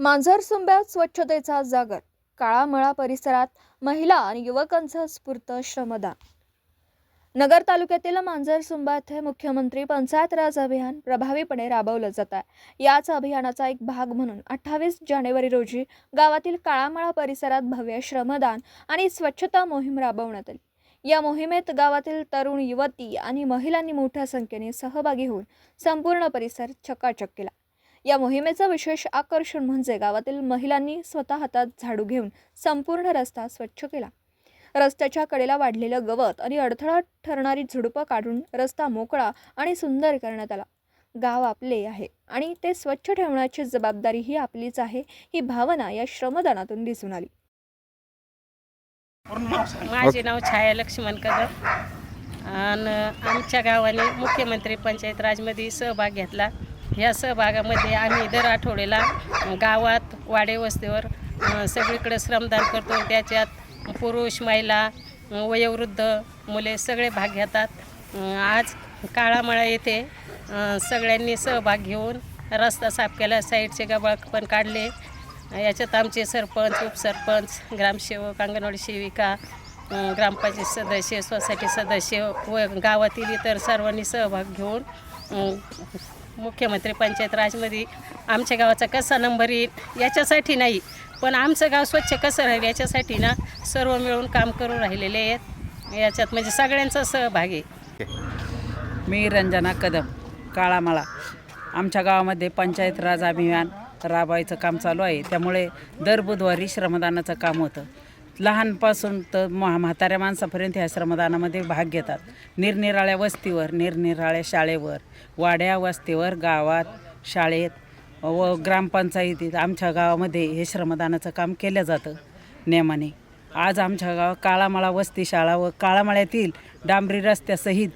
मांजरसुंब्यात स्वच्छतेचा जागर काळामळा परिसरात महिला आणि युवकांचं स्फूर्त श्रमदान. नगर तालुक्यातील मांजरसुंबा येथे मुख्यमंत्री पंचायत राज अभियान प्रभावीपणे राबवलं जात आहे. याच अभियानाचा एक भाग म्हणून अठ्ठावीस जानेवारी रोजी गावातील काळामळा परिसरात भव्य श्रमदान आणि स्वच्छता मोहीम राबवण्यात आली. या मोहिमेत गावातील तरुण युवती आणि महिलांनी मोठ्या संख्येने सहभागी होऊन संपूर्ण परिसर चकाचक केला. या मोहिमेचं विशेष आकर्षण म्हणजे गावातील महिलांनी स्वतः हातात झाडू घेऊन संपूर्ण रस्ता स्वच्छ केला. रस्त्याच्या कडेला वाढलेलं गवत आणि अडथळा ठरणारी झुडपं काढून रस्ता मोकळा आणि सुंदर करण्यात आला. गाव आपले आहे आणि ते स्वच्छ ठेवण्याची जबाबदारी ही आपलीच आहे ही भावना या श्रमदानातून दिसून आली. माझे नाव छाया लक्ष्मण कदम. आणि आमच्या गावाने मुख्यमंत्री पंचायत राजमध्ये सहभाग घेतला. या सहभागामध्ये आम्ही दर आठवड्याला गावात वाडे वस्तीवर सगळीकडे श्रमदान करतो. त्याच्यात पुरुष महिला वयोवृद्ध मुले सगळे भाग घेतात. आज काळामळा येथे सगळ्यांनी सहभाग घेऊन रस्ता साफ केला साईडचे गबाळ पण काढले. याच्यात आमचे सरपंच उपसरपंच ग्रामसेवक अंगणवाडी सेविका ग्रामपंचायत सदस्य सोसायटी सदस्य व गावातील इतर सर्वांनी सहभाग घेऊन मुख्यमंत्री पंचायत राजमध्ये आमच्या गावाचा कसा नंबर येईल याच्यासाठी नाही पण आमचं गाव स्वच्छ कसं राहील याच्यासाठी ना सर्व मिळून काम करून राहिलेले आहेत. याच्यात म्हणजे सगळ्यांचा सहभाग आहे. मी रंजना कदम काळामाळा. आमच्या गावामध्ये पंचायत राज अभियान राबवायचं काम चालू आहे. त्यामुळे दर बुधवारी श्रमदानाचं काम होतं. लहानपासून तर म्हा म्हाताऱ्या माणसापर्यंत ह्या श्रमदानामध्ये भाग घेतात. निरनिराळ्या वस्तीवर निरनिराळ्या शाळेवर वाड्या वस्तीवर गावात शाळेत व ग्रामपंचायतीत आमच्या गावामध्ये हे श्रमदानाचं काम केलं जातं नेमाने. आज आमच्या गावात काळामाळा वस्ती शाळा व काळामाळ्यातील डांबरी रस्त्यासहित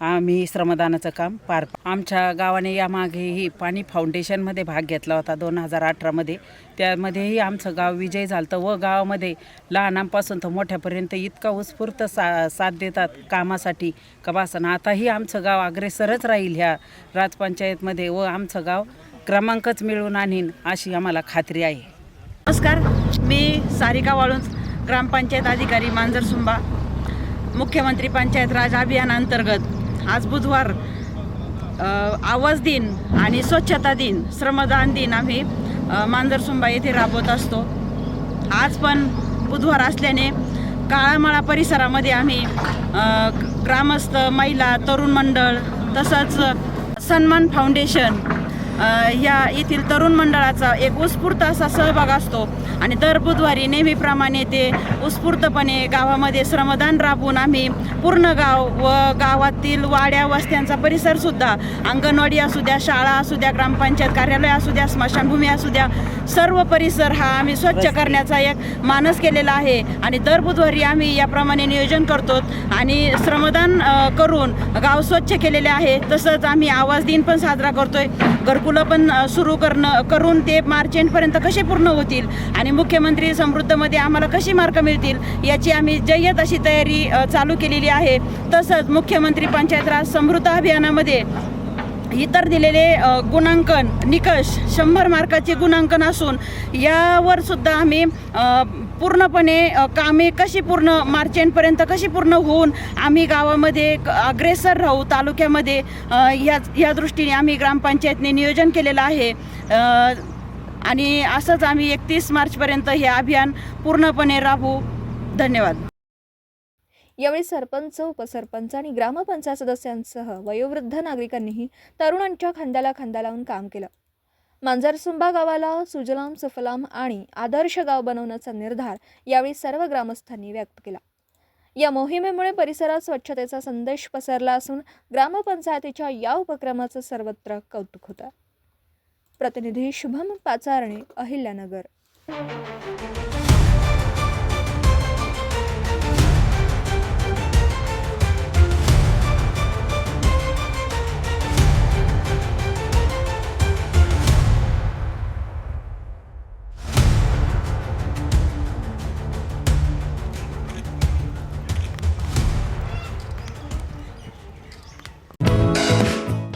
आम्ही श्रमदानाचं काम पार आमच्या गावाने यामागेही पाणी फाउंडेशनमध्ये भाग घेतला होता दोन हजार अठरामध्ये. त्यामध्येही आमचं गाव विजय झालं व गावामध्ये लहानांपासून तर मोठ्यापर्यंत इतका उत्स्फूर्त सा साथ देतात कामासाठी. का आताही आमचं गाव अग्रेसरच राहील ह्या राजपंचायतमध्ये व आमचं गाव क्रमांकच मिळवून आणीन अशी आम्हाला खात्री आहे. नमस्कार मी सारिका वाळून ग्रामपंचायत अधिकारी मांजर सुंबा मुख्यमंत्री पंचायत राज अभियानांतर्गत आज बुधवार आवाज दिन आणि स्वच्छता दिन श्रमदान दिन आम्ही मांजरसुंबा येथे राबवत असतो. आज पण बुधवार असल्याने काळामाळा परिसरामध्ये आम्ही ग्रामस्थ महिला तरुण मंडळ तसंच सन्मान फाउंडेशन या येथील तरुण मंडळाचा एक उत्स्फूर्त असा सहभाग असतो. आणि दर बुधवारी नेहमीप्रमाणे ते उत्स्फूर्तपणे गावामध्ये श्रमदान राबवून आम्ही पूर्ण गाव व गावातील वाड्या वस्त्यांचा परिसरसुद्धा अंगणवाडी असू द्या शाळा असू द्या ग्रामपंचायत कार्यालय असू द्या स्मशानभूमी असू द्या सर्व परिसर हा आम्ही स्वच्छ करण्याचा एक मानस केलेला आहे. आणि दर बुधवारी आम्ही याप्रमाणे नियोजन करतो आणि श्रमदान करून गाव स्वच्छ केलेले आहे. तसंच आम्ही आवाज दिन पण साजरा करतोय. घरकुलं पण सुरू करणं करून ते मार्च एंडपर्यंत कसे पूर्ण होतील आणि मुख्यमंत्री समृद्धमध्ये आम्हाला कशी मार्क मिळतील याची आम्ही जय्यत अशी तयारी चालू केलेली आहे. तसंच मुख्यमंत्री पंचायत राज समृद्ध अभियानामध्ये इतर दिलेले गुणांकन निकष शंभर मार्काचे गुणांकन असून यावर सुद्धा आम्ही पूर्णपणे कामे कशी पूर्ण मार्च एंडपर्यंत कशी पूर्ण होऊन आम्ही गावामध्ये अग्रेसर राहू तालुक्यामध्ये अ, ह्या दृष्टीने आम्ही ग्रामपंचायतने नियोजन केलेलं आहे. आणि असंच आम्ही एकतीस मार्चपर्यंत हे अभियान पूर्णपणे राबवू. धन्यवाद. यावेळी सरपंच उपसरपंच आणि ग्रामपंचायत सदस्यांसह वयोवृद्ध नागरिकांनीही तरुणांच्या खांद्याला खांदा लावून काम केलं. मांजरसुंबा गावाला सुजलाम सुफलाम आणि आदर्श गाव बनवण्याचा निर्धार यावेळी सर्व ग्रामस्थांनी व्यक्त केला. या मोहिमेमुळे परिसरात स्वच्छतेचा संदेश पसरला असून ग्रामपंचायतीच्या या उपक्रमाचं सर्वत्र कौतुक होतं. प्रतिनिधी शुभम पाचारणे अहिल्यानगर.